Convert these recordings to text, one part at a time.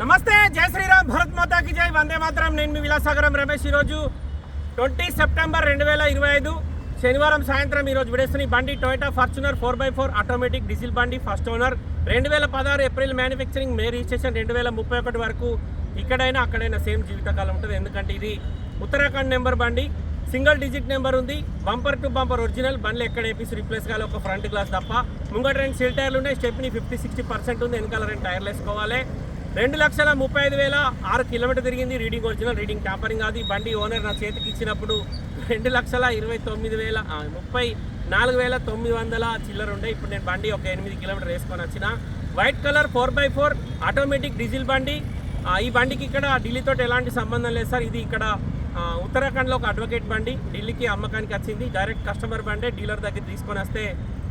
నమస్తే జై శ్రీరామ్ భరత్ మాతాకి జై. వందే మాత్రం. నేను మీ విలాసాగరం రమేష్ ఈరోజు ట్వంటీ సెప్టెంబర్ రెండు వేల ఇరవై ఐదు శనివారం సాయంత్రం ఈరోజు విడేస్తున్న బండి Toyota Fortuner four by four automatic diesel బండి ఫస్ట్ ఓనర్. రెండు వేల పదహారు ఏప్రిల్ మ్యానుఫ్యాక్చరింగ్ మే రిజిస్ట్రేషన్ రెండు వేల ముప్పై ఒకటి వరకు ఇక్కడైనా అక్కడైనా సేమ్ జీవితకాలం ఉంటుంది. ఎందుకంటే ఇది ఉత్తరాఖండ్ నెంబర్ బండి. సింగిల్ డిజిట్ నెంబర్ ఉంది. Bumper to bumper original. బండ్లు ఎక్కడ ఏపీస్ రీప్లేస్ కావాలి. ఒక ఫ్రంట్ గ్లాస్ తప్ప. ముంగట రెండు సీల్ టైర్లు ఉన్నాయి. స్టెప్ని ఫిఫ్టీ సిక్స్టీ పర్సెంట్ ఉంది. వెనకాల రెండు టైర్లు వేసుకోవాలి. రెండు లక్షల ముప్పై ఐదు వేల ఆరు కిలోమీటర్ తిరిగింది. రీడింగ్ ఒరిజినల్ రీడింగ్ ట్యాంపరింగ్ కాదు. బండి ఓనర్ నా చేతికి ఇచ్చినప్పుడు రెండు లక్షల ఇరవై తొమ్మిది వేల ముప్పై నాలుగు వేల తొమ్మిది వందల చిల్లర ఉండే. ఇప్పుడు నేను బండి ఒక ఎనిమిది కిలోమీటర్ వేసుకొని వచ్చిన. White colour four by four automatic diesel బండి. ఈ బండికి ఇక్కడ ఢిల్లీతో ఎలాంటి సంబంధం లేదు సార్. ఇది ఇక్కడ ఉత్తరాఖండ్లో ఒక అడ్వకేట్ బండి ఢిల్లీకి అమ్మకానికి వచ్చింది. డైరెక్ట్ కస్టమర్ బండే డీలర్ దగ్గర తీసుకొని వస్తే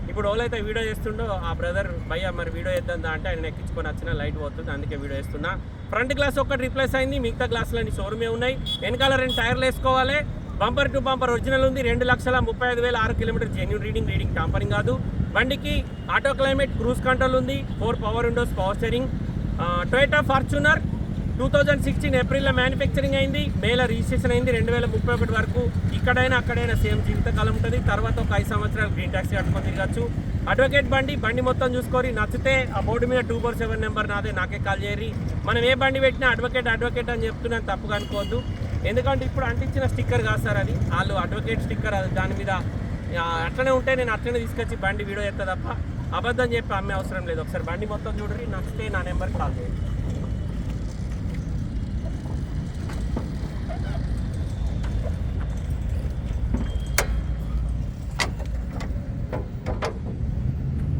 ఇప్పుడు ఎవరైతే వీడియో చేస్తుండో ఆ బ్రదర్ భయ్య మరి వీడియో చేద్దా అంటే ఆయన ఎక్కించుకొని వచ్చిన లైట్ పోతుంది అందుకే వీడియో చేస్తున్నా. ఫ్రంట్ గ్లాస్ ఒక్కటి రిప్లేస్ అయింది మిగతా గ్లాసులన్నీ షోరూమే ఉన్నాయి. వెనకాల రెండు టైర్లు వేసుకోవాలి. బంపర్ టు బంపర్ ఒరిజినల్ ఉంది. రెండు లక్షల ముప్పై ఐదు వేల ఆరు kilometre genuine reading reading tampering కాదు. బండికి ఆటో క్లైమేట్ క్రూజ్ కంట్రోల్ ఉంది. Four power windows power steering. Toyota Fortuner two thousand sixteen ఏప్రిల్లో మ్యానుఫ్యాక్చరింగ్ అయింది. మేలో రిజిస్ట్రేషన్ అయింది. రెండు వేల ముప్పై ఒకటి వరకు ఇక్కడైనా అక్కడైనా సేమ్ జీవితకాలం ఉంటుంది. తర్వాత ఒక ఐదు సంవత్సరాలు గ్రీన్ ట్యాక్సీ కట్టుకొని తిరగచ్చు. అడ్వకేట్ బండి బండి మొత్తం చూసుకొని నచ్చితే ఆ బోర్డు మీద టూ ఫోర్ సెవెన్ నెంబర్ నాదే నాకే కాల్ చేయరి మనం ఏ బండి పెట్టినా అడ్వకేట్ అడ్వకేట్ అని చెప్తున్నాను తప్పుగా అనుకోవద్దు. ఎందుకంటే ఇప్పుడు అంటించిన స్టిక్కర్ కాదు సార్ అది. వాళ్ళు అడ్వకేట్ స్టిక్కర్ అది దాని మీద అట్లనే ఉంటే నేను అట్లనే తీసుకొచ్చి బండి వీడియో చేస్తా తప్ప అబద్ధం చెప్పి అమ్మే అవసరం లేదు. ఒకసారి బండి మొత్తం చూడరి నచ్చితే నా నెంబర్కి కాల్ చేయండి.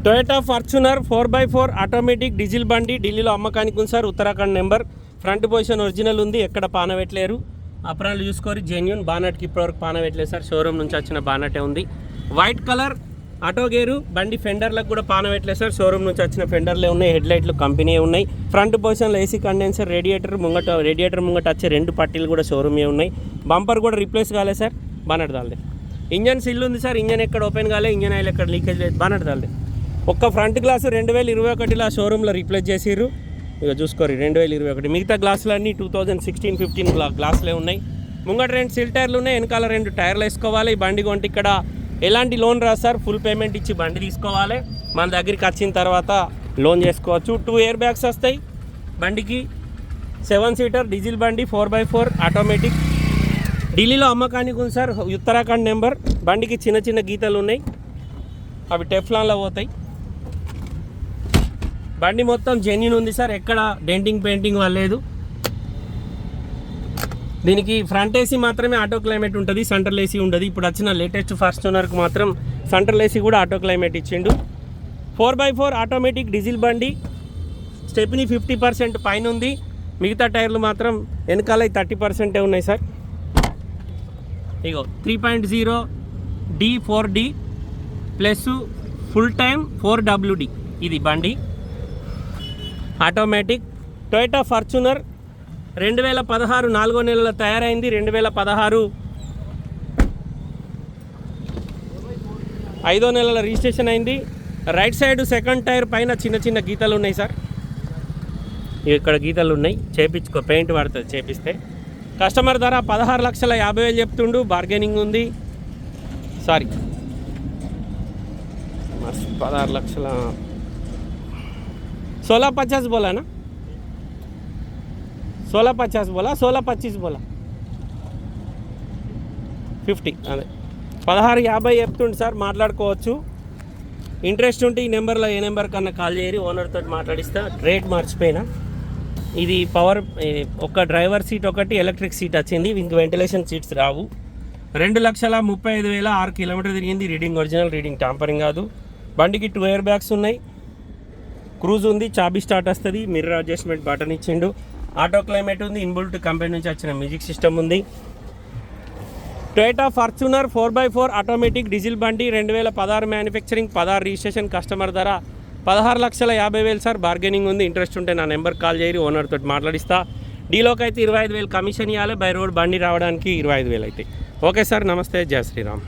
Toyota Fortuner four by four automatic diesel బండి ఢిల్లీలో అమ్మకానికి ఉంది sir. Uttarakhand number. Front position original ఉంది. ఎక్కడ పాన పెట్టలేరు. అప్రాలు చూసుకొని జెన్యున్ బానట్కి ఇప్పటివరకు పానవెట్లేదు సార్. షోరూమ్ నుంచి వచ్చిన బానటే ఉంది. వైట్ కలర్ ఆటో గేరు బండి ఫెండర్లకు కూడా పాన పెట్టలేదు సార్. షోరూమ్ నుంచి వచ్చిన ఫెండర్లే ఉన్నాయి. హెడ్ లైట్లు కంపెనీ ఉన్నాయి. ఫ్రంట్ పొజిషన్లో ఏసీ కండెన్సర్ రేడియేటర్ ముంగట రేడియేటర్ ముంగట వచ్చే రెండు పట్టీలు కూడా షోరూమే ఉన్నాయి. బంపర్ కూడా రిప్లేస్ కాలేదు సార్. బానట్ దాల్దే ఇంజన్ సిల్ ఉంది సార్. ఇంజన్ ఎక్కడ ఓపెన్ కాలే. ఇంజన్ ఆయిల్ ఎక్కడ లీకేజ్ లేదు. బానట్ దాల్దే ఒక్క ఫ్రంట్ గ్లాస్ రెండు వేల ఇరవై ఒకటిలో షోరూంలో రీప్లేస్ చేసిర్రు. ఇక చూసుకోరు రెండు వేల ఇరవై ఒకటి. మిగతా గ్లాసులు అన్నీ టూ థౌజండ్ సిక్స్టీన్ ఫిఫ్టీన్ గ్లా గ్లాసులే ఉన్నాయి. ముంగట రెండు సిల్ టైర్లు ఉన్నాయి వెనకాల రెండు టైర్లు వేసుకోవాలి. ఈ బండి కొంటే ఇక్కడ ఎలాంటి లోన్ రాదు సార్. ఫుల్ పేమెంట్ ఇచ్చి బండి తీసుకోవాలి. మన దగ్గరికి వచ్చిన తర్వాత లోన్ చేసుకోవచ్చు. టూ ఇయర్ బ్యాగ్స్ వస్తాయి బండికి. సెవెన్ సీటర్ డీజిల్ బండి ఫోర్ బై ఫోర్ ఆటోమేటిక్. ఢిల్లీలో అమ్మకానికి ఉంది సార్ ఉత్తరాఖండ్ నెంబర్. బండికి చిన్న చిన్న గీతలు ఉన్నాయి. అవి టెఫ్లాన్లో పోతాయి. బండి మొత్తం జెన్యున్ ఉంది సార్. ఎక్కడ డెంటింగ్ పెయింటింగ్ లేదు. దీనికి ఫ్రంట్ ఏసీ మాత్రమే ఆటో క్లైమేట్ ఉంటుంది సెంట్రల్ ఏసీ ఉండదు. ఇప్పుడు వచ్చిన లేటెస్ట్ ఫార్చునర్కి మాత్రం సెంట్రల్ ఏసీ కూడా ఆటో క్లైమేట్ ఇచ్చిండు. Four by four automatic diesel బండి. స్టెప్ని ఫిఫ్టీ పర్సెంట్ పైన ఉంది. మిగతా టైర్లు మాత్రం వెనకాల థర్టీ పర్సెంటే ఉన్నాయి సార్. ఇగో three point zero D four D plus full time four WD ఇది బండి. ఆటోమేటిక్ టొయోటా ఫార్చునర్ రెండు వేల పదహారు నాలుగో నెలలో తయారైంది. రెండు వేల పదహారు ఐదో నెలల రిజిస్ట్రేషన్ అయింది. రైట్ సైడ్ సెకండ్ టైర్ పైన చిన్న చిన్న గీతలు ఉన్నాయి సార్. ఇక్కడ గీతలు ఉన్నాయి. చేపించుకో పెయింట్ పడుతుంది చేపిస్తే. కస్టమర్ ధర పదహారు లక్షల యాభై వేలు చెప్తుండు. బార్గెనింగ్ ఉంది. సారీ. పదహారు లక్షల सोलह पचास बोला ना सोलह पचास बोला सोलह पच्चीस बोला ఫిఫ్టీ అదే పదహారు యాభై చెప్తుండు సార్ మాట్లాడుకోవచ్చు ఇంట్రెస్ట్ ఉంటే ఈ నెంబర్లో ఏ నెంబర్ కన్నా కాల్ చేయరి ఓనర్తో మాట్లాడిస్తా రేట్ మర్చిపోయినా ఇది పవర్ ఒక డ్రైవర్ సీట్ ఒకటి ఎలక్ట్రిక్ సీట్ వచ్చింది ఇంక వెంటిలేషన్ సీట్స్ రావు రెండు లక్షల ముప్పై ఐదు వేల ఆరు కిలోమీటర్ తిరిగింది రీడింగ్ ఒరిజినల్ రీడింగ్ టాంపరింగ్ కాదు బండికి టూ ఇయర్ బ్యాగ్స్ ఉన్నాయి క్రూజ్ ఉంది చాబీ స్టార్ట్ వస్తుంది మిర్రర్ అడ్జస్ట్మెంట్ బటన్ ఇచ్చిండు. ఆటో క్లైమేట్ ఉంది ఇన్బుల్ట్ కంపెనీ నుంచి వచ్చిన మ్యూజిక్ సిస్టమ్ ఉంది. Toyota Fortuner four by four automatic diesel బండి రెండు వేల పదహారు మ్యానుఫ్యాక్చరింగ్ పదహారు రిజిస్ట్రేషన్ కస్టమర్ ధర పదహారు లక్షల యాభై వేలు సార్ బార్గెనింగ్ ఉంది. ఇంట్రెస్ట్ ఉంటే నా నెంబర్ కాల్ చేయరు ఓనర్ తోటి మాట్లాడిస్తా. డీలోకి అయితే ఇరవై ఐదు వేలు కమిషన్ ఇవ్వాలి బై రోడ్ బండి రావడానికి ఇరవై ఐదు వేలు అయితే. ఓకే సార్ నమస్తే జయ శ్రీరామ్.